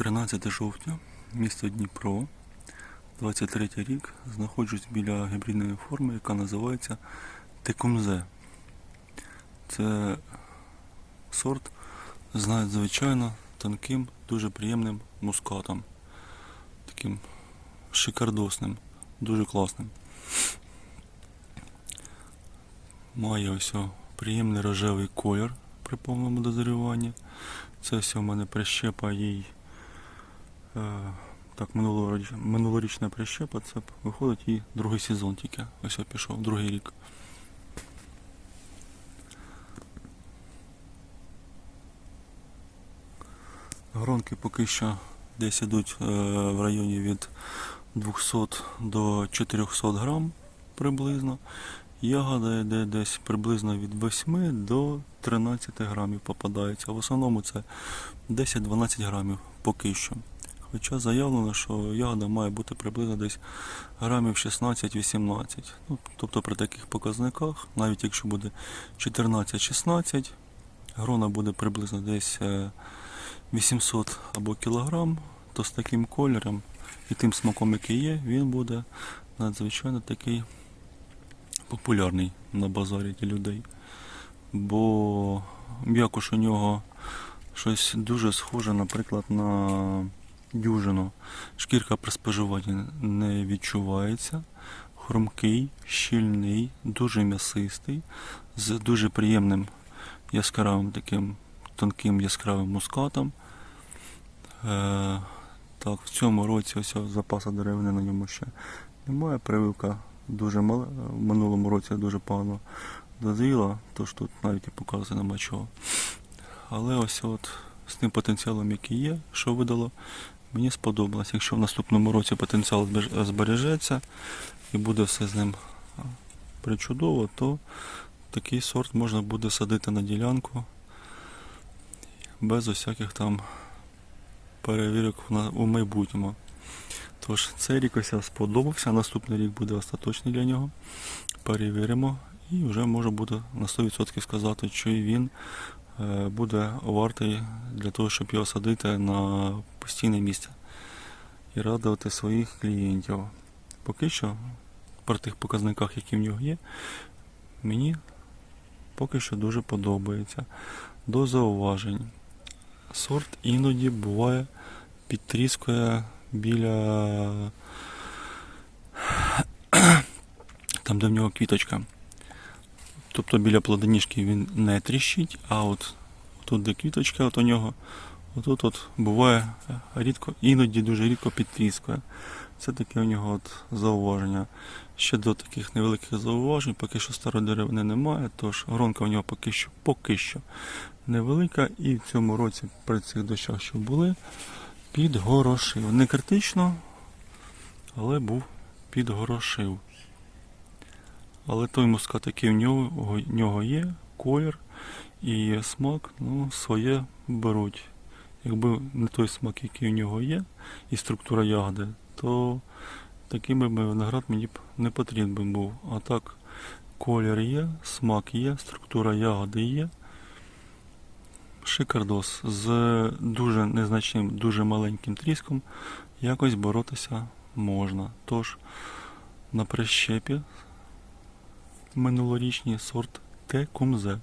13 жовтня, місто Дніпро, 23 рік. Знаходжусь біля гібридної форми, яка називається Текумзе. Це сорт з надзвичайно тонким, дуже приємним мускатом. Таким шикардосним, дуже класним. Має ось приємний рожевий колір при повному дозріванні. Це все в мене прищепа їй. Е, так, минулоріч, минулорічна прищепа, це виходить і другий сезон тільки. Ось я пішов, другий рік. Гронки поки що десь ідуть е, в районі від 200 до 400 грам приблизно. Ягода йде десь приблизно від 8 до 13 грамів попадається. В основному це 10-12 грамів поки що. Хоча заявлено, що ягода має бути приблизно десь грамів 16-18. Ну, тобто при таких показниках, навіть якщо буде 14-16, грона буде приблизно десь е, 800 або кілограм, то з таким кольором і тим смаком, який є, він буде надзвичайно такий популярний на базарі для людей. Бо м'якош у нього щось дуже схоже, наприклад, на дюжину. Шкірка при споживанні не відчувається. Хрумкий, щільний, дуже м'ясистий, з дуже приємним яскравим таким тонким яскравим мускатом. Е, так, в цьому році ось запаса деревини на ньому ще немає. Прививка дуже мала. В минулому році дуже погано дозріла, тож тут навіть і показувати нема чого. Але ось от з тим потенціалом, який є, що видало, мені сподобалось. Якщо в наступному році потенціал збережеться і буде все з ним причудово, то такий сорт можна буде садити на ділянку без усяких там перевірок у майбутньому. Тож цей рік ось сподобався, наступний рік буде остаточний для нього. Перевіримо і вже можу буде на 100% сказати, чи він буде вартий для того, щоб його садити на постійне місце і радувати своїх клієнтів. Поки що, при тих показниках, які в нього є, мені поки що дуже подобається. До зауважень. Сорт іноді буває підтріскує біля там, де в нього квіточка. Тобто біля плодоніжки він не тріщить, а от тут, де квіточка от у нього, отут от буває рідко, іноді дуже рідко підтріскує. Це таке у нього от зауваження. Ще до таких невеликих зауважень, поки що старої деревини немає, тож гронка у нього поки що поки що невелика, і в цьому році при цих дощах, що були, підгорошив. Не критично, але був підгорошив. Але той мускат, який в нього, в нього є, колір і смак, ну, своє беруть. Якби не той смак, який у нього є, і структура ягоди, то такий би виноград мені б не потрібен був. А так, колір є, смак є, структура ягоди є. Шикардос з дуже незначним, дуже маленьким тріском якось боротися можна. Тож на прищепі минулорічний сорт Т. Кумзе.